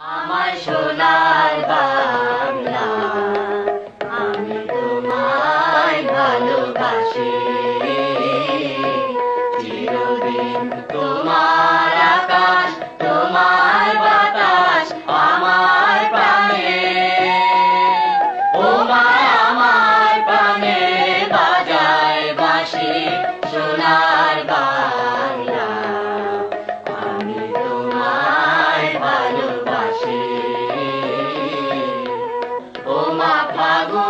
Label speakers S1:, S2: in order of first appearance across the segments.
S1: আমার সোনার apago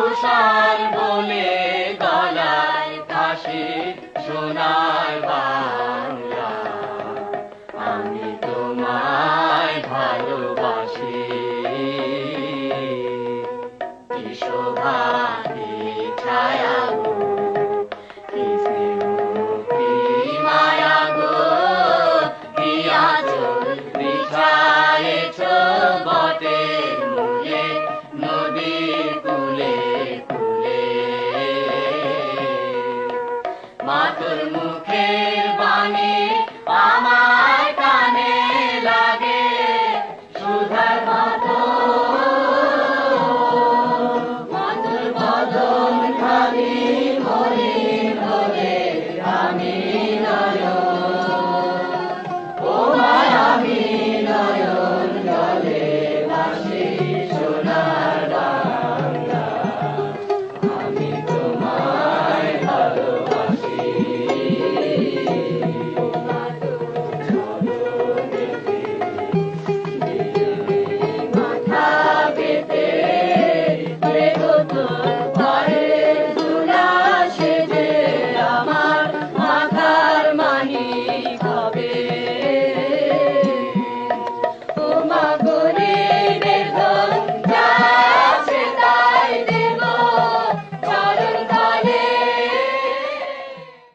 S1: তুষার বলে গলায় ফাঁসি সোনার বাংলা। আমি তোমায় ভালোবাসি। কি শোভা ছায়া Mama.